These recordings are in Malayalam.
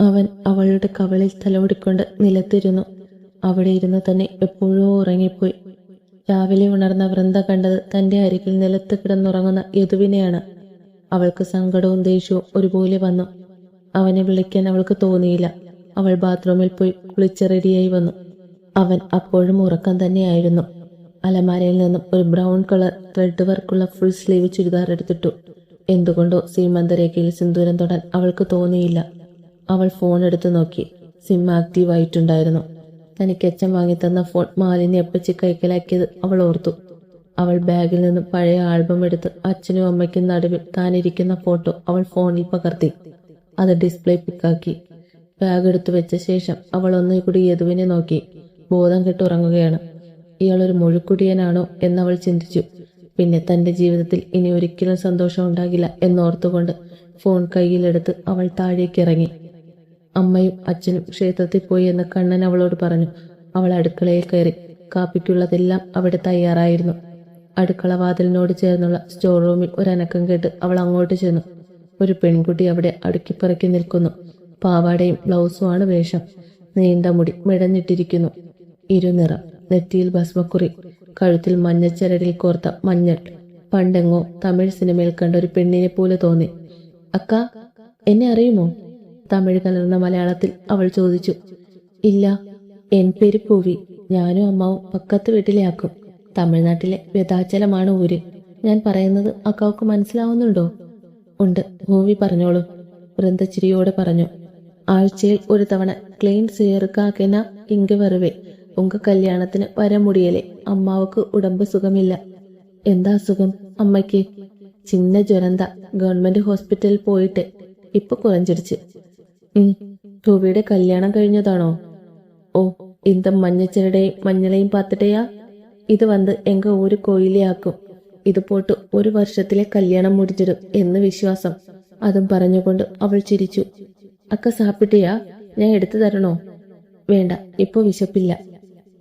അവൻ അവളുടെ കവളിൽ തലോടിക്കൊണ്ട് നിലത്തിരുന്നു. അവിടെ ഇരുന്ന് തന്നെ എപ്പോഴോ ഉറങ്ങിപ്പോയി. രാവിലെ ഉണർന്ന വൃന്ദ കണ്ടത് തന്റെ അരികിൽ നിലത്ത് കിടന്നുറങ്ങുന്ന യദുവിനെയാണ്. അവൾക്ക് സങ്കടവും ദേഷ്യവും ഒരുപോലെ വന്നു. അവനെ വിളിക്കാൻ അവൾക്ക് തോന്നിയില്ല. അവൾ ബാത്റൂമിൽ പോയി കുളിച്ച് റെഡിയായി വന്നു. അവൻ അപ്പോഴും ഉറക്കം തന്നെയായിരുന്നു. അലമാരയിൽ നിന്നും ഒരു ബ്രൗൺ കളർ ത്രെഡ് വർക്കുള്ള ഫുൾ സ്ലീവ് ചുരിദാർ എടുത്തിട്ടു. എന്തുകൊണ്ടോ സീമന്തരേഖയിൽ സിന്ദൂരം തൊടാൻ അവൾക്ക് തോന്നിയില്ല. അവൾ ഫോൺ എടുത്തു നോക്കി. സിം ആക്റ്റീവ് ആയിട്ടുണ്ടായിരുന്നു. തനിക്ക് അച്ഛൻ വാങ്ങിത്തന്ന ഫോൺ മാലിന്യ അപ്പച്ചി കൈക്കലാക്കിയത് അവൾ ഓർത്തു. അവൾ ബാഗിൽ നിന്ന് പഴയ ആൽബം എടുത്ത് അച്ഛനും അമ്മയ്ക്കും നടുവിൽ താനിരിക്കുന്ന ഫോട്ടോ അവൾ ഫോണിൽ പകർത്തി. അത് ഡിസ്പ്ലേ പിക്കാക്കി ബാഗ് എടുത്തു വെച്ച ശേഷം അവൾ ഒന്നേ കൂടി യദുവിനെ നോക്കി. ബോധം കെട്ടുറങ്ങുകയാണ് ഇയാളൊരു മുഴുക്കുടിയനാണോ എന്നവൾ ചിന്തിച്ചു. പിന്നെ തന്റെ ജീവിതത്തിൽ ഇനി ഒരിക്കലും സന്തോഷം ഉണ്ടാകില്ല എന്നോർത്തുകൊണ്ട് ഫോൺ കയ്യിലെടുത്ത് അവൾ താഴേക്ക് ഇറങ്ങി അമ്മയും അച്ഛനും ക്ഷേത്രത്തിൽ പോയി എന്ന് കണ്ണൻ അവളോട് പറഞ്ഞു. അവൾ അടുക്കളയിൽ കയറി. കാപ്പിക്കുള്ളതെല്ലാം അവിടെ തയ്യാറായിരുന്നു. അടുക്കള വാതിലിനോട് ചേർന്നുള്ള സ്റ്റോർ റൂമിൽ ഒരനക്കം കേട്ട് അവൾ അങ്ങോട്ട് ചെന്നു. ഒരു പെൺകുട്ടി അവിടെ അടുക്കിപ്പറക്കി നിൽക്കുന്നു. പാവാടയും ബ്ലൗസുമാണ് വേഷം. നീണ്ട മുടി മിടഞ്ഞിട്ടിരിക്കുന്നു. ഇരുനിറം നെറ്റിയിൽ ഭസ്മക്കുറി. കഴുത്തിൽ മഞ്ഞച്ചരടിൽ കോർത്ത മഞ്ഞൾ. പണ്ടെങ്ങോ തമിഴ് സിനിമയിൽ കണ്ട ഒരു പെണ്ണിനെ പോലെ തോന്നി. അക്ക എന്നെ അറിയുമോ? തമിഴ് കലർന്ന മലയാളത്തിൽ അവൾ ചോദിച്ചു ഇല്ല എൻ പേര് പൂവി. ഞാനും അമ്മാവും പക്കത്ത് വീട്ടിലെ ആക്കും തമിഴ്നാട്ടിലെ വ്യഥാചലമാണ് ഊര്. ഞാൻ പറയുന്നത് അക്കാവുക്ക് മനസ്സിലാവുന്നുണ്ടോ? ഉണ്ട് ഭൂവി പറഞ്ഞോളൂ. വൃന്ദച്ചിരിയോടെ പറഞ്ഞു ആഴ്ചയിൽ ഒരു തവണ ക്ലീൻ ചേർക്കാക്കിന ഇങ്ക വെറുവേ ഉങ്ക കല്യാണത്തിന് വര മുടിയലേ അമ്മാവക്ക് ഉടമ്പ് സുഖമില്ല. എന്താ സുഖം അമ്മയ്ക്ക്? ചിന്ന ജ്വരന്ത. ഗവൺമെന്റ് ഹോസ്പിറ്റലിൽ പോയിട്ട് ഇപ്പൊ കുറഞ്ഞിടിച്ച്. ഉം ഭൂവിയുടെ കല്യാണം കഴിഞ്ഞതാണോ ഓ இந்த മഞ്ഞച്ചരടേയും മഞ്ഞളയും പാത്തിട്ടയാ ഇത് വന്ന് എങ്ക ഒരു കോയിലെയാക്കും ഇത് പോട്ട് ഒരു വർഷത്തിലെ കല്യാണം മുടിച്ചിടും എന്ന് വിശ്വാസം അതും പറഞ്ഞുകൊണ്ട് അവൾ ചിരിച്ചു അക്ക സാപ്പിട്ടിയാ ഞാൻ എടുത്തു തരണോ വേണ്ട ഇപ്പൊ വിശപ്പില്ല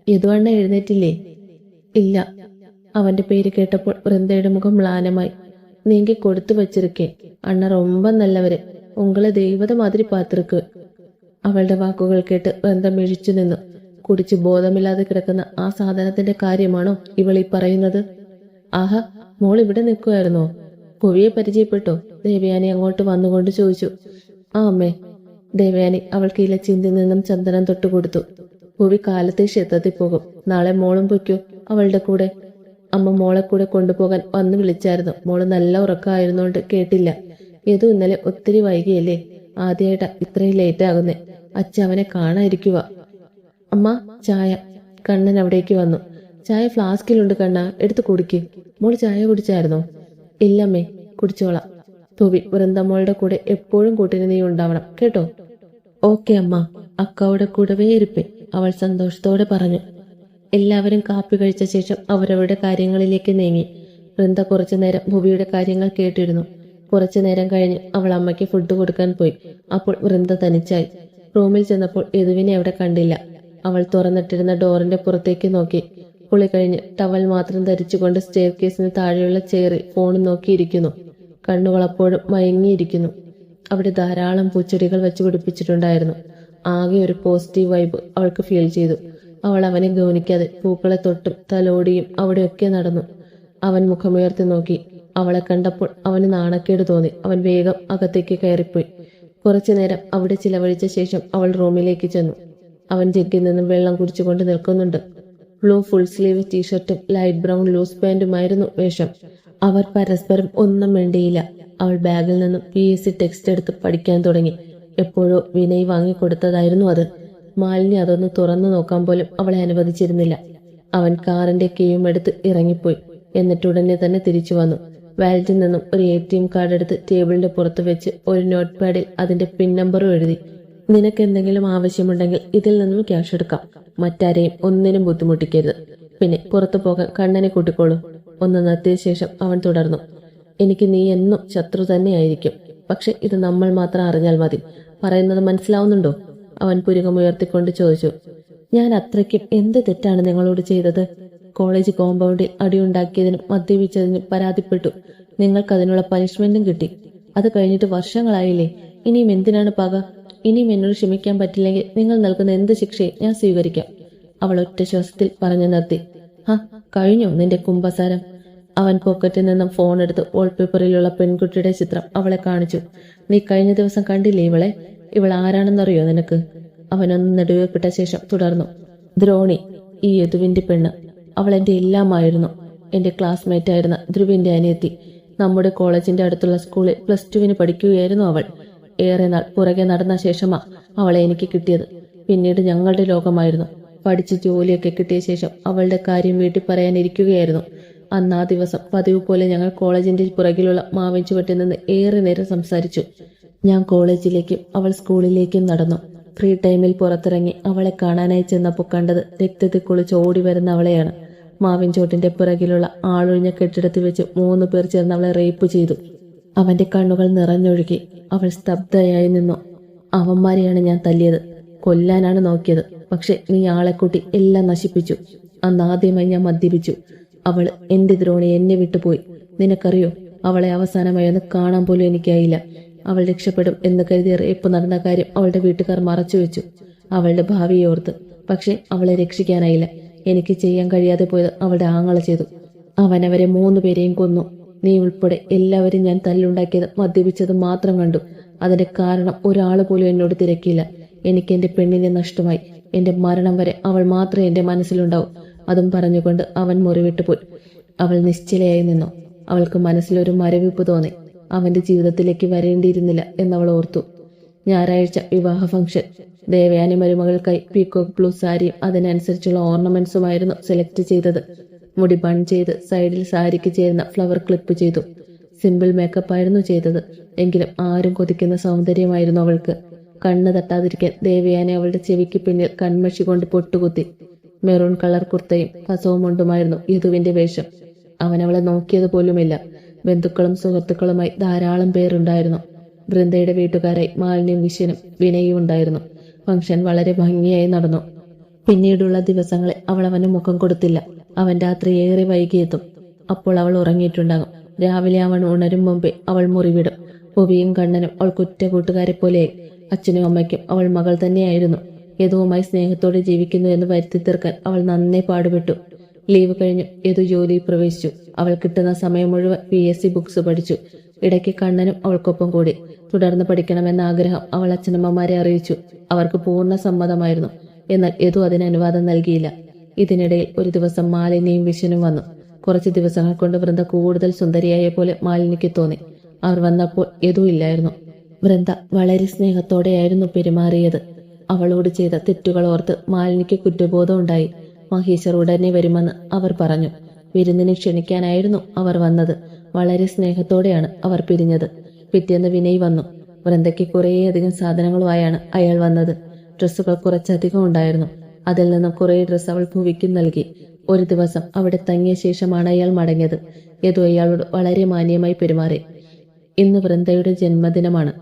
യദുവണ്ണ എഴുന്നേറ്റില്ലേ ഇല്ല അവന്റെ പേര് കേട്ടപ്പോൾ വൃന്ദയുടെ മുഖം മ്ലാനമായി നീങ്കി കൊടുത്തു വച്ചിരിക്കേ അണ്ണ ரொம்ப നല്ലവര് ഉങ്ങളെ ദൈവത മാതിരി പാത്രക്ക് അവളുടെ വാക്കുകൾ കേട്ട് ബന്ധം ഇഴിച്ചു നിന്നു. കുടിച്ച് ബോധമില്ലാതെ കിടക്കുന്ന ആ സാധനത്തിന്റെ കാര്യമാണോ ഇവൾ ഈ പറയുന്നത്? ആഹ മോൾ ഇവിടെ നിൽക്കുമായിരുന്നോ കുവിയെ പരിചയപ്പെട്ടോ. ദേവയാനി അങ്ങോട്ട് വന്നുകൊണ്ട് ചോദിച്ചു. ആ അമ്മേ. ദേവയാനി അവൾക്ക് ഇല ചിന്തി നിന്നും ചന്ദനം തൊട്ട് കൊടുത്തു. കുവി കാലത്തെ ക്ഷേത്രത്തിൽ പോകും. നാളെ മോളും പൊയ്ക്കോ അവളുടെ കൂടെ. അമ്മ മോളെ കൂടെ കൊണ്ടുപോകാൻ വന്ന് വിളിച്ചായിരുന്നു. മോൾ നല്ല ഉറക്കമായിരുന്നോണ്ട് കേട്ടില്ല. ഏതോ ഇന്നലെ ഒത്തിരി വൈകിയല്ലേ? ആദ്യമായിട്ടാ ഇത്രയും ലേറ്റ് ആകുന്നേ. അച്ഛ അവനെ കാണാതിരിക്കുക അമ്മ ചായ. കണ്ണൻ അവിടേക്ക് വന്നു. ചായ ഫ്ലാസ്കിലുണ്ട് കണ്ണ എടുത്ത് കുടിക്ക്. മോൾ ചായ കുടിച്ചായിരുന്നോ? ഇല്ലമ്മേ കുടിച്ചോളാം. തുവി വൃന്ദമ്മളുടെ കൂടെ എപ്പോഴും കൂട്ടിന് നീ ഉണ്ടാവണം. കേട്ടോ? ഓക്കെ അമ്മ. അക്കാവുടെ കൂടവേ ഇരിപ്പേ അവൾ സന്തോഷത്തോടെ പറഞ്ഞു. എല്ലാവരും കാപ്പി കഴിച്ച ശേഷം അവരവരുടെ കാര്യങ്ങളിലേക്ക് നീങ്ങി. വൃന്ദ കുറച്ചു നേരം ഭുവിയുടെ കാര്യങ്ങൾ കേട്ടിരുന്നു. കുറച്ചു നേരം കഴിഞ്ഞ് അവൾ അമ്മയ്ക്ക് ഫുഡ് കൊടുക്കാൻ പോയി. അപ്പോൾ വൃന്ദ തനിച്ചായി. റൂമിൽ ചെന്നപ്പോൾ യദുവിനെ അവിടെ കണ്ടില്ല. അവൾ തുറന്നിട്ടിരുന്ന ഡോറിന്റെ പുറത്തേക്ക് നോക്കി. കുളി കഴിഞ്ഞ് ടവൽ മാത്രം ധരിച്ചുകൊണ്ട് സ്റ്റെയർ കേസിന് താഴെയുള്ള ചെയറിൽ ഫോൺ നോക്കിയിരിക്കുന്നു. കണ്ണുകൾ അപ്പോഴും മയങ്ങിയിരിക്കുന്നു. അവിടെ ധാരാളം പൂച്ചെടികൾ വെച്ച് പിടിപ്പിച്ചിട്ടുണ്ടായിരുന്നു. ആകെ ഒരു പോസിറ്റീവ് വൈബ് അവൾക്ക് ഫീൽ ചെയ്തു. അവൾ അവനെ ഗൗനിക്കാതെ പൂക്കളെ തൊട്ടും തലോടിയും അവിടെയൊക്കെ നടന്നു. അവൻ മുഖമുയർത്തി നോക്കി. അവളെ കണ്ടപ്പോൾ അവന് നാണക്കേട് തോന്നി. അവൻ വേഗം അകത്തേക്ക് കയറിപ്പോയി. കുറച്ചു നേരം അവിടെ ചിലവഴിച്ച ശേഷം അവൾ റൂമിലേക്ക് ചെന്നു. അവൻ ജഗ്ഗിൽ നിന്നും വെള്ളം കുടിച്ചുകൊണ്ട് നിൽക്കുന്നുണ്ട്. ബ്ലൂ ഫുൾ സ്ലീവ് ടീഷർട്ടും ലൈറ്റ് ബ്രൗൺ ലൂസ് പാന്റുമായിരുന്നു വേഷം. അവർ പരസ്പരം ഒന്നും വേണ്ടിയില്ല അവൾ ബാഗിൽ നിന്നും പി എസ് സി ടെക്സ്റ്റ് എടുത്ത് പഠിക്കാൻ തുടങ്ങി. എപ്പോഴോ വിനയ് വാങ്ങിക്കൊടുത്തതായിരുന്നു അത്. മാലിന്യ അതൊന്ന് തുറന്നു നോക്കാൻ പോലും അവളെ അനുവദിച്ചിരുന്നില്ല. അവൻ കാറിന്റെ കീയും എടുത്ത് ഇറങ്ങിപ്പോയി. എന്നിട്ടുടനെ തന്നെ തിരിച്ചു വന്നു. വാലറ്റിൽ നിന്നും ഒരു എ ടി എം കാർഡ് എടുത്ത് ടേബിളിന്റെ പുറത്ത് വെച്ച് ഒരു നോട്ട് പാഡിൽ അതിന്റെ പിൻ നമ്പറും എഴുതി. നിനക്ക് എന്തെങ്കിലും ആവശ്യമുണ്ടെങ്കിൽ ഇതിൽ നിന്നും ക്യാഷ് എടുക്കാം. മറ്റാരെയും ഒന്നിനും ബുദ്ധിമുട്ടിക്കരുത്. പിന്നെ പുറത്തു പോകാൻ കണ്ണനെ കൂട്ടിക്കോളൂ. ഒന്ന് നിർത്തിയ ശേഷം അവൻ തുടർന്നു. എനിക്ക് നീ എന്നും ശത്രു തന്നെയായിരിക്കും. പക്ഷെ ഇത് നമ്മൾ മാത്രം അറിഞ്ഞാൽ മതി. പറയുന്നത് മനസ്സിലാവുന്നുണ്ടോ? അവൻ പുരുകമുയർത്തിക്കൊണ്ട് ചോദിച്ചു. ഞാൻ അത്രയ്ക്കും എന്ത് തെറ്റാണ് നിങ്ങളോട് ചെയ്തത്? കോളേജ് കോമ്പൗണ്ടിൽ അടിയുണ്ടാക്കിയതിനും മദ്യപിച്ചതിനും പരാതിപ്പെട്ടു. നിങ്ങൾക്കതിനുള്ള പനിഷ്മെന്റും കിട്ടി. അത് കഴിഞ്ഞിട്ട് വർഷങ്ങളായില്ലേ? ഇനിയും എന്തിനാണ് പക? ഇനിയും എന്നോട് ക്ഷമിക്കാൻ പറ്റില്ലെങ്കിൽ നിങ്ങൾ നൽകുന്ന എന്ത് ശിക്ഷയെ ഞാൻ സ്വീകരിക്കാം. അവൾ ഒറ്റ ശ്വാസത്തിൽ പറഞ്ഞു നിർത്തി. ഹ കഴിഞ്ഞു നിന്റെ കുംഭസാരം? അവൻ പോക്കറ്റിൽ നിന്നും ഫോൺ എടുത്ത് വാൾപേപ്പറിലുള്ള പെൺകുട്ടിയുടെ ചിത്രം അവളെ കാണിച്ചു. നീ കഴിഞ്ഞ ദിവസം കണ്ടില്ലേ ഇവളെ? ഇവൾ ആരാണെന്നറിയോ നിനക്ക്? അവനൊന്ന് നെടുവേപ്പിട്ട ശേഷം തുടർന്നു. ദ്രോണി ഈ യദുവിന്റെ പെണ്ണ്. അവൾ എന്റെ എല്ലാമായിരുന്നു. എന്റെ ക്ലാസ്മേറ്റ് ആയിരുന്ന ധ്രുവിന്റെ അനിയത്തി നമ്മുടെ കോളേജിന്റെ അടുത്തുള്ള സ്കൂളിൽ പ്ലസ് ടുവിന് പഠിക്കുകയായിരുന്നു അവൾ. ഏറെ നാൾ പുറകെ നടന്ന ശേഷമാ അവളെ എനിക്ക് കിട്ടിയത്. പിന്നീട് ഞങ്ങളുടെ ലോകമായിരുന്നു. പഠിച്ച് ജോലിയൊക്കെ കിട്ടിയ ശേഷം അവളുടെ കാര്യം വീട്ടിൽ പറയാനിരിക്കുകയായിരുന്നു. അന്ന് ആ ദിവസം പതിവ് പോലെ ഞങ്ങൾ കോളേജിന്റെ പുറകിലുള്ള മാവിൻ ചുവട്ടിൽ നിന്ന് ഏറെ നേരം സംസാരിച്ചു. ഞാൻ കോളേജിലേക്കും അവൾ സ്കൂളിലേക്കും നടന്നു. ഫ്രീ ടൈമിൽ പുറത്തിറങ്ങി അവളെ കാണാനായി ചെന്നപ്പോൾ കണ്ടത് രക്തത്തിൽ കുളിച്ച് ഓടി വരുന്ന അവളെയാണ്. മാവിൻ ചോട്ടിന്റെ പിറകിലുള്ള ആളൊഴിഞ്ഞ കെട്ടിടത്തിൽ വെച്ച് മൂന്ന് പേർ ചേർന്ന് അവളെ റേപ്പ് ചെയ്തു. അവന്റെ കണ്ണുകൾ നിറഞ്ഞൊഴുകി അവൾ സ്തബ്ധയായി നിന്നു. അവന്മാരെയാണ് ഞാൻ തല്ലിയത്. കൊല്ലാനാണ് നോക്കിയത്. പക്ഷെ നീ ആളെ കൂട്ടി എല്ലാം നശിപ്പിച്ചു. അന്ന് ആദ്യമായി ഞാൻ മദ്യപിച്ചു. അവൾ എന്റെ ദ്രോണി എന്നെ വിട്ടുപോയി നിനക്കറിയോ? അവളെ അവസാനമായി ഒന്ന് കാണാൻ പോലും എനിക്കായില്ല. അവൾ രക്ഷപ്പെടും എന്ന് കരുതി റേപ്പ് നടന്ന കാര്യം അവളുടെ വീട്ടുകാർ മറച്ചു വെച്ചു അവളുടെ ഭാവിയെ ഓർത്ത്. പക്ഷെ അവളെ രക്ഷിക്കാനായില്ല. എനിക്ക് ചെയ്യാൻ കഴിയാതെ പോയത് അവളുടെ ആങ്ങള ചെയ്തു. അവനവരെ മൂന്ന് പേരെയും കൊന്നു. നീ ഉൾപ്പെടെ എല്ലാവരും ഞാൻ തല്ലുണ്ടാക്കിയത് മദ്യപിച്ചത് മാത്രം കണ്ടു. അതിന്റെ കാരണം ഒരാൾ പോലും എന്നോട് തിരക്കിയില്ല. എനിക്ക് എന്റെ പെണ്ണിനെ നഷ്ടമായി. എന്റെ മരണം വരെ അവൾ മാത്രമേ എന്റെ മനസ്സിലുണ്ടാവൂ. അതും പറഞ്ഞുകൊണ്ട് അവൻ മുറിവിട്ടു പോയി അവൾ നിശ്ചലയായി നിന്നു. അവൾക്ക് മനസ്സിലൊരു മരവിപ്പ് തോന്നി. അവന്റെ ജീവിതത്തിലേക്ക് വരേണ്ടിയിരുന്നില്ല എന്നവൾ ഓർത്തു. ഞായറാഴ്ച വിവാഹ ഫംഗ്ഷൻ. ദേവയാനി മരുമകൾക്കായി പീക്കോക്ക് ബ്ലൂ സാരിയും അതിനനുസരിച്ചുള്ള ഓർണമെന്റ്സുമായിരുന്നു സെലക്ട് ചെയ്തത്. മുടി ബൺ ചെയ്ത് സൈഡിൽ സാരിക്ക് ചേരുന്ന ഫ്ലവർ ക്ലിപ്പ് ചെയ്തു. സിമ്പിൾ മേക്കപ്പ് ആയിരുന്നു ചെയ്തത്. എങ്കിലും ആരും കൊതിക്കുന്ന സൗന്ദര്യമായിരുന്നു അവൾക്ക്. കണ്ണ് തട്ടാതിരിക്കാൻ ദേവയാനി അവളുടെ ചെവിക്ക് പിന്നിൽ കൺമഷി കൊണ്ട് പൊട്ടുകുത്തി. മെറൂൺ കളർ കുർത്തയും കസവും മുണ്ടുമായിരുന്നു യദുവിന്റെ വേഷം. അവൻ അവളെ നോക്കിയത് പോലുമില്ല ബന്ധുക്കളും സുഹൃത്തുക്കളുമായി ധാരാളം പേരുണ്ടായിരുന്നു. വൃന്ദയുടെ വീട്ടുകാരായി മാലിന്യം വിശ്വനും വിനയും ഉണ്ടായിരുന്നു. ഫംഗ്ഷൻ വളരെ ഭംഗിയായി നടന്നു. പിന്നീടുള്ള ദിവസങ്ങളിൽ അവൾ അവന് മുഖം കൊടുത്തില്ല. അവൻ രാത്രി ഏറെ വൈകിയെത്തും. അപ്പോൾ അവൾ ഉറങ്ങിയിട്ടുണ്ടാകും. രാവിലെ അവൻ ഉണരും മുമ്പേ അവൾ മുറിവിടും. പുവിയും കണ്ണനും അവൾ കുറ്റ കൂട്ടുകാരെ പോലെയായി അച്ഛനും അമ്മയ്ക്കും അവൾ മകൾ തന്നെയായിരുന്നു. യദുവുമായി സ്നേഹത്തോടെ ജീവിക്കുന്നു എന്ന് വരുത്തി തീർക്കാൻ അവൾ നന്നേ പാടുപെട്ടു. ലീവ് കഴിഞ്ഞു. യദു ജോലിയിൽ പ്രവേശിച്ചു. അവൾ കിട്ടുന്ന സമയം മുഴുവൻ പി എസ് സി ബുക്സ് പഠിച്ചു. ഇടയ്ക്ക് കണ്ണനും അവൾക്കൊപ്പം കൂടി. തുടർന്ന് പഠിക്കണമെന്ന ആഗ്രഹം അവൾ അച്ഛനമ്മമാരെ അറിയിച്ചു. അവർക്ക് പൂർണ സമ്മതമായിരുന്നു. എന്നാൽ യദു അതിന് അനുവാദം നൽകിയില്ല. ഇതിനിടയിൽ ഒരു ദിവസം മാലിന്യയും വിഷനും വന്നു. കുറച്ച് ദിവസങ്ങൾ കൊണ്ട് വൃന്ദ കൂടുതൽ സുന്ദരിയായ പോലെ മാലിന്യക്ക് തോന്നി. അവർ വന്നപ്പോൾ ഇല്ലായിരുന്നു. വൃന്ദ വളരെ സ്നേഹത്തോടെയായിരുന്നു പെരുമാറിയത്. അവളോട് ചെയ്ത തെറ്റുകൾ ഓർത്ത് മാലിനിക്ക് കുറ്റബോധം ഉണ്ടായി. മഹേശ്വർ ഉടനെ വരുമെന്ന് അവർ പറഞ്ഞു. വിരുന്നിന് ക്ഷണിക്കാനായിരുന്നു അവർ വന്നത്. വളരെ സ്നേഹത്തോടെയാണ് അവർ പിരിഞ്ഞത്. പിറ്റേന്ന് വിനയ് വന്നു. വൃന്ദയ്ക്ക് കുറേയധികം സാധനങ്ങളുമായാണ് അയാൾ വന്നത്. ഡ്രസ്സുകൾ കുറച്ചധികം ഉണ്ടായിരുന്നു. അതിൽ നിന്നും കുറേ ഡ്രസ്സ് അവൾ ഭൂവിക്കും നൽകി. ഒരു ദിവസം അവിടെ തങ്ങിയ ശേഷമാണ് അയാൾ മടങ്ങിയത്. ഏതോ അയാളോട് വളരെ മാന്യമായി പെരുമാറി. ഇന്ന് വൃന്ദയുടെ ജന്മദിനമാണ്.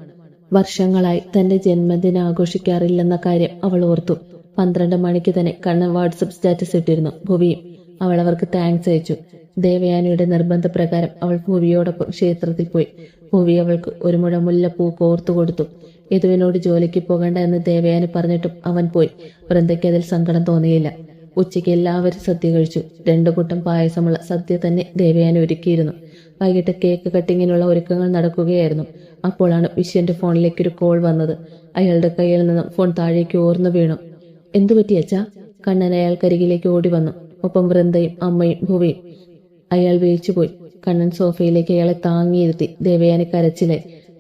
വർഷങ്ങളായി തന്റെ ജന്മദിനം ആഘോഷിക്കാറില്ലെന്ന കാര്യം അവൾ ഓർത്തു. പന്ത്രണ്ട് മണിക്ക് തന്നെ കണ്ണൻ വാട്സപ്പ് സ്റ്റാറ്റസ് ഇട്ടിരുന്നു ഭുവിയും. അവൾ അവർക്ക് താങ്ക്സ് അയച്ചു. ദേവയാനിയുടെ നിർബന്ധപ്രകാരം അവൾ ഭൂവിയോടൊപ്പം ക്ഷേത്രത്തിൽ പോയി. ഭൂവി അവൾക്ക് ഒരു മുഴ മുല്ലപ്പൂ കോർത്തു കൊടുത്തു. യദുവിനോട് ജോലിക്ക് പോകണ്ട എന്ന് ദേവയാനി പറഞ്ഞിട്ടും അവൻ പോയി. വൃന്ദയ്ക്ക് അതിൽ സങ്കടം തോന്നിയില്ല. ഉച്ചയ്ക്ക് എല്ലാവരും സദ്യ കഴിച്ചു. രണ്ടു കൂട്ടം പായസമുള്ള സദ്യ തന്നെ ദേവയാനി ഒരുക്കിയിരുന്നു. വൈകിട്ട് കേക്ക് കട്ടിങ്ങിനുള്ള ഒരുക്കങ്ങൾ നടക്കുകയായിരുന്നു. അപ്പോഴാണ് വിശ്വന്റെ ഫോണിലേക്ക് ഒരു കോൾ വന്നത്. അയാളുടെ കയ്യിൽ നിന്നും ഫോൺ താഴേക്ക് ഓർന്നു വീണു. എന്തു പറ്റിയച്ചാ കണ്ണൻ അയാൾക്കരികിലേക്ക് ഓടി വന്നു. ഒപ്പം വൃന്ദയും അമ്മയും ഭുവയും അയാൾ വീഴ്ചപോയി കണ്ണൻ സോഫയിലേക്ക് അയാളെ താങ്ങിയിരുത്തി. ദേവയാനി കരച്ചിലെ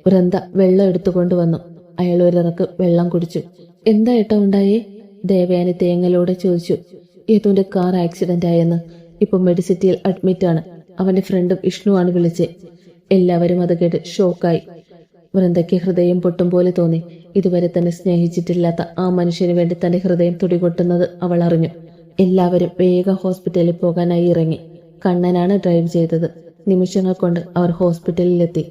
വൃന്ദ വെള്ളം എടുത്തുകൊണ്ട് വന്നു. അയാൾ ഒരിറക്ക് വെള്ളം കുടിച്ചു. എന്താ ഏട്ടാ ഉണ്ടായേ? ദേവയാനി തേങ്ങലോടെ ചോദിച്ചു. യദുവിന്റെ കാർ ആക്സിഡന്റ് ആയെന്ന്. ഇപ്പൊ മെഡിസിറ്റിയിൽ അഡ്മിറ്റ് ആണ്. അവന്റെ ഫ്രണ്ട് വിഷ്ണുവാണ് വിളിച്ചേ. എല്ലാവരും അത് കേട്ട് ഷോക്കായി. വൃന്ദയ്ക്ക് ഹൃദയം പൊട്ടും പോലെ തോന്നി. ഇതുവരെ തന്നെ സ്നേഹിച്ചിട്ടില്ലാത്ത ആ മനുഷ്യന് വേണ്ടി തന്റെ ഹൃദയം തുടികൊട്ടുന്നത് അവൾ അറിഞ്ഞു. എല്ലാവരും വേഗം ഹോസ്പിറ്റലിൽ പോകാനായി ഇറങ്ങി. കണ്ണനാണ് ഡ്രൈവ് ചെയ്തത്. നിമിഷങ്ങൾ കൊണ്ട് അവർ ഹോസ്പിറ്റലിലെത്തി.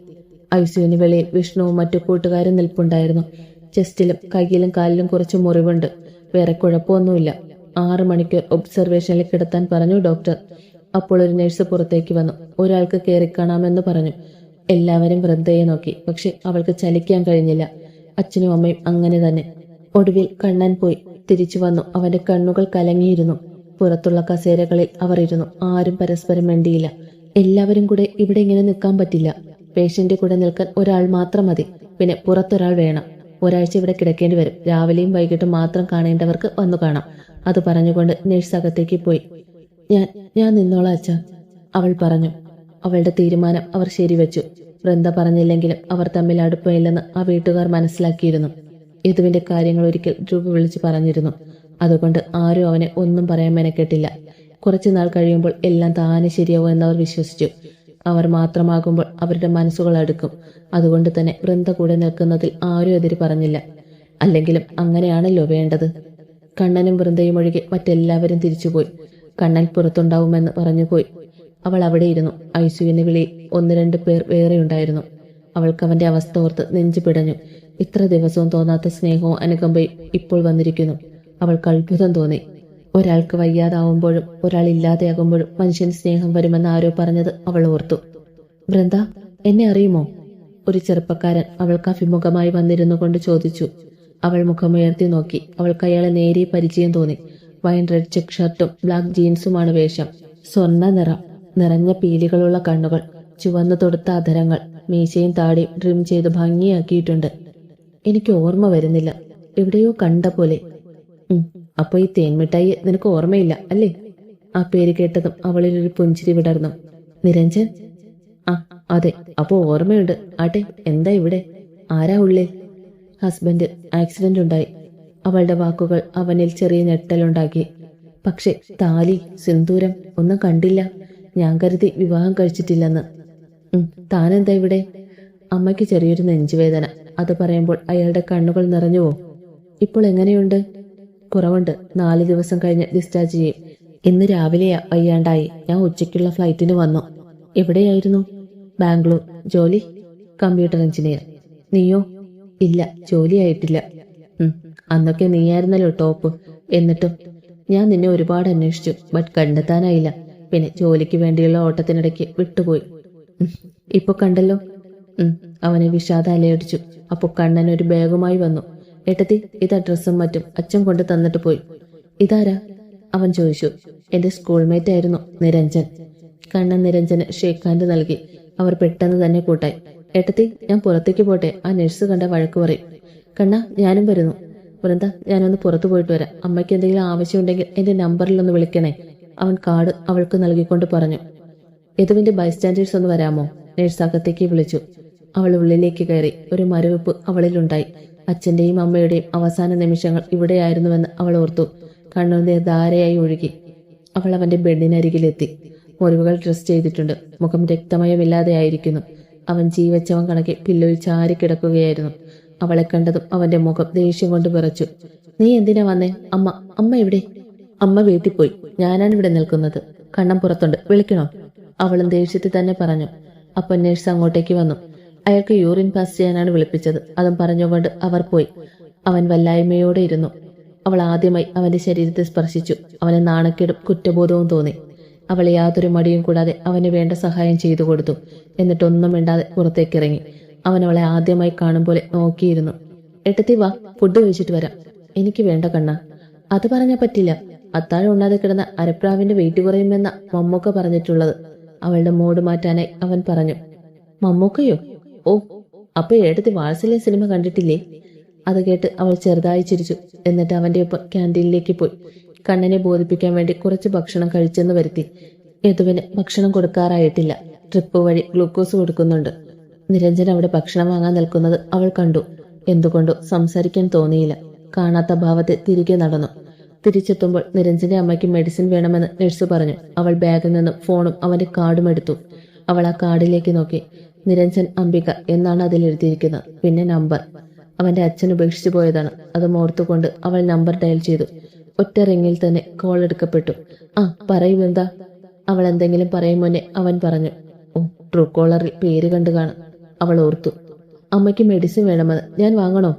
ഐസിയുവിന് വെളിയിൽ വിഷ്ണുവും മറ്റു കൂട്ടുകാരും നിൽപ്പുണ്ടായിരുന്നു. ചെസ്റ്റിലും കയ്യിലും കാലിലും കുറച്ച് മുറിവുണ്ട്. വേറെ കുഴപ്പമൊന്നുമില്ല. ആറു മണിക്ക് ഒബ്സർവേഷനിൽ കിടത്താൻ പറഞ്ഞു ഡോക്ടർ. അപ്പോൾ ഒരു നഴ്സ് പുറത്തേക്ക് വന്നു. ഒരാൾക്ക് കയറിക്കാണാമെന്ന് പറഞ്ഞു. എല്ലാവരും വൃദ്ധയെ നോക്കി. പക്ഷെ അവൾക്ക് ചലിക്കാൻ കഴിഞ്ഞില്ല. അച്ഛനും അമ്മയും അങ്ങനെ തന്നെ. ഒടുവിൽ കണ്ണൻ പോയി. തിരിച്ചു വന്നു. അവന്റെ കണ്ണുകൾ കലങ്ങിയിരുന്നു. പുറത്തുള്ള കസേരകളിൽ അവർ ഇരുന്നു. ആരും പരസ്പരം വേണ്ടിയില്ല എല്ലാവരും കൂടെ ഇവിടെ ഇങ്ങനെ നിൽക്കാൻ പറ്റില്ല. പേഷ്യന്റ് കൂടെ നിൽക്കാൻ ഒരാൾ മാത്രം മതി. പിന്നെ പുറത്തൊരാൾ വേണം. ഒരാഴ്ച ഇവിടെ കിടക്കേണ്ടി വരും. രാവിലെയും വൈകിട്ടും മാത്രം കാണേണ്ടവർക്ക് വന്നു കാണാം. അത് പറഞ്ഞുകൊണ്ട് നഴ്സ് അകത്തേക്ക് പോയി. ഞാൻ ഞാൻ നിന്നോളാം അച്ഛ അവൾ പറഞ്ഞു. അവളുടെ തീരുമാനം അവർ ശരിവെച്ചു. വൃന്ദ പറഞ്ഞില്ലെങ്കിലും അവർ തമ്മിൽ അടുപ്പമില്ലെന്ന് ആ വീട്ടുകാർ മനസ്സിലാക്കിയിരുന്നു. യദുവിന്റെ കാര്യങ്ങൾ ഒരിക്കൽ രൂപ വിളിച്ചു പറഞ്ഞിരുന്നു. അതുകൊണ്ട് ആരും അവനെ ഒന്നും പറയാൻ മെനക്കെട്ടില്ല. കുറച്ചു നാൾ കഴിയുമ്പോൾ എല്ലാം താനെ ശരിയാവും എന്നവർ വിശ്വസിച്ചു. അവർ മാത്രമാകുമ്പോൾ അവരുടെ മനസ്സുകൾ അടുക്കും. അതുകൊണ്ട് തന്നെ വൃന്ദ കൂടെ നിൽക്കുന്നതിൽ ആരും എതിര് പറഞ്ഞില്ല. അല്ലെങ്കിലും അങ്ങനെയാണല്ലോ വേണ്ടത്. കണ്ണനും വൃന്ദയും ഒഴികെ മറ്റെല്ലാവരും തിരിച്ചുപോയി. കണ്ണൻ പുറത്തുണ്ടാവുമെന്ന് പറഞ്ഞുപോയി. അവൾ അവിടെ ഇരുന്നു. ഐസുവിന് വിളി ഒന്ന് രണ്ട് പേർ വേറെ ഉണ്ടായിരുന്നു. അവൾക്ക് അവന്റെ അവസ്ഥ ഓർത്ത് നെഞ്ചു പിടഞ്ഞു. ഇത്ര ദിവസവും തോന്നാത്ത സ്നേഹവും അനുകമ്പയും ഇപ്പോൾ വന്നിരിക്കുന്നു. അവൾക്ക് അത്ഭുതം തോന്നി. ഒരാൾക്ക് വയ്യാതാവുമ്പോഴും ഒരാൾ ഇല്ലാതെയാകുമ്പോഴും മനുഷ്യൻ സ്നേഹം വരുമെന്ന് ആരോ പറഞ്ഞത് അവൾ ഓർത്തു. വൃന്ദ എന്നെ അറിയുമോ? ഒരു ചെറുപ്പക്കാരൻ അവൾക്ക് അഭിമുഖമായി വന്നിരുന്നു കൊണ്ട് ചോദിച്ചു. അവൾ മുഖമുയർത്തി നോക്കി. അവൾക്ക് അയാളെ നേരിയ പരിചയം തോന്നി. വൈൻ റെഡ് ചെക്ക് ഷർട്ടും ബ്ലാക്ക് ജീൻസുമാണ് വേഷം. സ്വർണ നിറം നിറഞ്ഞ പീലികളുള്ള കണ്ണുകൾ ചുവന്നു തൊടുത്ത അധരങ്ങൾ മീശയും താടിയും ഡ്രിം ചെയ്ത് ഭംഗിയാക്കിയിട്ടുണ്ട്. എനിക്ക് ഓർമ്മ വരുന്നില്ല. എവിടെയോ കണ്ട പോലെ. അപ്പൊ ഈ തേൻമിഠായി നിനക്ക് ഓർമ്മയില്ല അല്ലേ? ആ പേര് കേട്ടതും അവളിൽ ഒരു പുഞ്ചിരി വിടർന്നു. നിരഞ്ജൻ? ആ അതെ അപ്പോ ഓർമ്മയുണ്ട്. ആട്ടെ എന്താ ഇവിടെ? ആരാ ഉള്ളിൽ? ഹസ്ബൻഡ് ആക്സിഡന്റ് ഉണ്ടായി. അവളുടെ വാക്കുകൾ അവനിൽ ചെറിയ ഞെട്ടലുണ്ടാക്കി. പക്ഷെ താലി സിന്ദൂരം ഒന്നും കണ്ടില്ല. ഞാൻ കരുതി വിവാഹം കഴിച്ചിട്ടില്ലെന്ന്. താനെന്താ ഇവിടെ? അമ്മയ്ക്ക് ചെറിയൊരു നെഞ്ചുവേദന. അത് പറയുമ്പോൾ അയാളുടെ കണ്ണുകൾ നിറഞ്ഞുവോ ഇപ്പോൾ എങ്ങനെയുണ്ട്? കുറവുണ്ട്. നാല് ദിവസം കഴിഞ്ഞ് ഡിസ്ചാർജ് ചെയ്യും. ഇന്ന് രാവിലെയാ വയ്യാണ്ടായി. ഞാൻ ഉച്ചയ്ക്കുള്ള ഫ്ലൈറ്റിന് വന്നു. എവിടെയായിരുന്നു? ബാംഗ്ലൂർ. ജോലി? Computer engineer. നീയോ? ഇല്ല. ജോലിയായിട്ടില്ല അന്നൊക്കെ നീയായിരുന്നല്ലോ ടോപ്പ്. എന്നിട്ടും ഞാൻ നിന്നെ ഒരുപാട് അന്വേഷിച്ചു. ബട്ട് കണ്ടെത്താനായില്ല. പിന്നെ ജോലിക്ക് വേണ്ടിയുള്ള ഓട്ടത്തിനിടയ്ക്ക് വിട്ടുപോയി. ഇപ്പൊ കണ്ടല്ലോ. അവനെ വിഷാദ അലയടിച്ചു. അപ്പോൾ കണ്ണൻ ഒരു ബാഗുമായി വന്നു. ഏട്ടത്തി ഇത് അഡ്രസ്സും മറ്റും അച്ഛൻ കൊണ്ട് തന്നിട്ട് പോയി. ഇതാരാ? അവൻ ചോദിച്ചു. എന്റെ സ്കൂൾമേറ്റ് ആയിരുന്നു നിരഞ്ജൻ. കണ്ണൻ നിരഞ്ജന് ഷേഖ് ഹാൻഡ് നൽകി. അവർ പെട്ടെന്ന് തന്നെ കൂട്ടായി. ഏട്ടത്തി ഞാൻ പുറത്തേക്ക് പോട്ടെ. ആ നഴ്സ് കണ്ട വഴക്ക് പറയും. കണ്ണ ഞാനും വരുന്നു. വൃന്ദ ഞാനൊന്ന് പുറത്തു പോയിട്ട് വരാം. അമ്മയ്ക്ക് എന്തെങ്കിലും ആവശ്യമുണ്ടെങ്കിൽ എന്റെ നമ്പറിൽ ഒന്ന് വിളിക്കണേ. അവൻ കാർഡ് അവൾക്ക് നൽകിക്കൊണ്ട് പറഞ്ഞു. യദുവിന്റെ ബൈസ്റ്റാൻഡേഴ്സ് ഒന്ന് വരാമോ? നേഴ്സ് അകത്തേക്ക് വിളിച്ചു. അവൾ ഉള്ളിലേക്ക് കയറി. ഒരു മരവിപ്പ് അവളിലുണ്ടായി. അച്ഛന്റെയും അമ്മയുടെയും അവസാന നിമിഷങ്ങൾ ഇവിടെയായിരുന്നുവെന്ന് അവൾ ഓർത്തു. കണ്ണുനീർ ധാരയായി ഒഴുകി. അവൾ അവന്റെ ബെഡിനരികിലെത്തി. മുറിവുകൾ ഡ്രസ് ചെയ്തിട്ടുണ്ട്. മുഖം രക്തമയമില്ലാതെയായിരിക്കുന്നു. അവൻ ജീവച്ചവൻ കണക്കെ പില്ലോയിൽ ചാരി കിടക്കുകയായിരുന്നു. അവളെ കണ്ടതും അവന്റെ മുഖം ദേഷ്യം കൊണ്ട് പിറച്ചു നീ എന്തിനാ വന്നേ? അമ്മ അമ്മ എവിടെ? അമ്മ വീട്ടിൽ പോയി. ഞാനാണ് ഇവിടെ നിൽക്കുന്നത്. കണ്ണം പുറത്തുണ്ട്. വിളിക്കണോ? അവളും ദേഷ്യത്തിൽ തന്നെ പറഞ്ഞു. അപ്പൊ നേഴ്സ് അങ്ങോട്ടേക്ക് വന്നു. അയാൾക്ക് യൂറിൻ പാസ് ചെയ്യാനാണ് വിളിപ്പിച്ചത്. അതും പറഞ്ഞുകൊണ്ട് അവർ പോയി. അവൻ വല്ലായ്മയോടെ ഇരുന്നു. അവൾ ആദ്യമായി അവന്റെ ശരീരത്തെ സ്പർശിച്ചു. അവന് നാണക്കേടും കുറ്റബോധവും തോന്നി. അവൾ യാതൊരു മടിയും കൂടാതെ അവന് വേണ്ട സഹായം ചെയ്തു കൊടുത്തു. എന്നിട്ടൊന്നും മിണ്ടാതെ പുറത്തേക്കിറങ്ങി. അവൻ അവളെ ആദ്യമായി കാണും പോലെ നോക്കിയിരുന്നു. എട്ടത്തി വാ ഫുഡ് കഴിച്ചിട്ട് വരാം. എനിക്ക് വേണ്ട കണ്ണ. അത് പറഞ്ഞാ പറ്റില്ല. അത്താഴം ഉണ്ണാതെ കിടന്ന അരപ്രാവിന്റെ വെയിറ്റ് കുറയുമെന്ന മമ്മൂക്ക പറഞ്ഞിട്ടുള്ളത്. അവളുടെ മൂഡ് മാറ്റാനായി അവൻ പറഞ്ഞു. മമ്മൂക്കയോ? ഓ അപ്പൊ ഏടത്തി വാത്സല്യ സിനിമ കണ്ടിട്ടില്ലേ? അത് കേട്ട് അവൾ ചെറുതായി ചിരിച്ചു. എന്നിട്ട് അവന്റെ ഒപ്പം ക്യാന്റീനിലേക്ക് പോയി. കണ്ണനെ ബോധിപ്പിക്കാൻ വേണ്ടി കുറച്ച് ഭക്ഷണം കഴിച്ചെന്ന് വരുത്തി. യദുവിന് ഭക്ഷണം കൊടുക്കാറായിട്ടില്ല. ട്രിപ്പ് വഴി ഗ്ലൂക്കോസ് കൊടുക്കുന്നുണ്ട്. നിരഞ്ജൻ അവിടെ ഭക്ഷണം വാങ്ങാൻ നിൽക്കുന്നത് അവൾ കണ്ടു. എന്തുകൊണ്ടോ സംസാരിക്കാൻ തോന്നിയില്ല. കാണാത്ത ഭാവത്തെ തിരികെ നടന്നു. തിരിച്ചെത്തുമ്പോൾ നിരഞ്ജന്റെ അമ്മയ്ക്ക് മെഡിസിൻ വേണമെന്ന് നഴ്സ് പറഞ്ഞു. അവൾ ബാഗിൽ നിന്നും ഫോണും അവന്റെ കാർഡും എടുത്തു. അവൾ ആ കാർഡിലേക്ക് നോക്കി. നിരഞ്ജൻ അംബിക എന്നാണ് അതിൽ എഴുതിയിരിക്കുന്നത് പിന്നെ നമ്പർ. അവന്റെ അച്ഛൻ ഉപേക്ഷിച്ചു പോയതാണ്. അത് ഓർത്തുകൊണ്ട് അവൾ നമ്പർ ഡയൽ ചെയ്തു. ഒറ്റ റിങ്ങിൽ തന്നെ കോൾ എടുക്കപ്പെട്ടു. ആ പറയൂ എന്താ? അവൾ എന്തെങ്കിലും പറയും മുന്നേ അവൻ പറഞ്ഞു. ഓ ട്രൂ കോളറിൽ പേര് കണ്ടു കാണും അവൾ ഓർത്തു. അമ്മയ്ക്ക് മെഡിസിൻ വേണമെന്ന് ഞാൻ വാങ്ങണോ?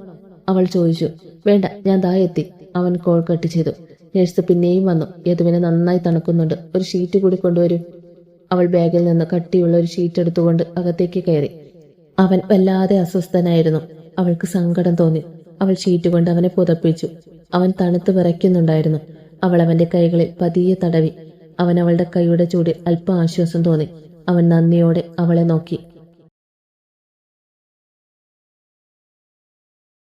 അവൾ ചോദിച്ചു. വേണ്ട ഞാൻ ദാ എത്തി അവൻ കോൾ കട്ട് ചെയ്തു. നഴ്സ് പിന്നെയും വന്നു. യദുവിനെ നന്നായി തണുക്കുന്നുണ്ട്. ഒരു ഷീറ്റ് കൂടി കൊണ്ടുവരൂ. അവൾ ബാഗിൽ നിന്ന് കട്ടിയുള്ള ഒരു ഷീറ്റ് എടുത്തുകൊണ്ട് അകത്തേക്ക് കയറി. അവൻ വല്ലാതെ അസ്വസ്ഥനായിരുന്നു. അവൾക്ക് സങ്കടം തോന്നി. അവൾ ഷീറ്റ് കൊണ്ട് അവനെ പുതപ്പിച്ചു. അവൻ തണുത്ത് വിറയ്ക്കുന്നുണ്ടായിരുന്നു. അവൾ അവന്റെ കൈകളിൽ പതിയെ തടവി. അവൻ അവളുടെ കൈയുടെ ചൂടിൽ അല്പം ആശ്വാസം തോന്നി. അവൻ നന്ദിയോടെ അവളെ നോക്കി.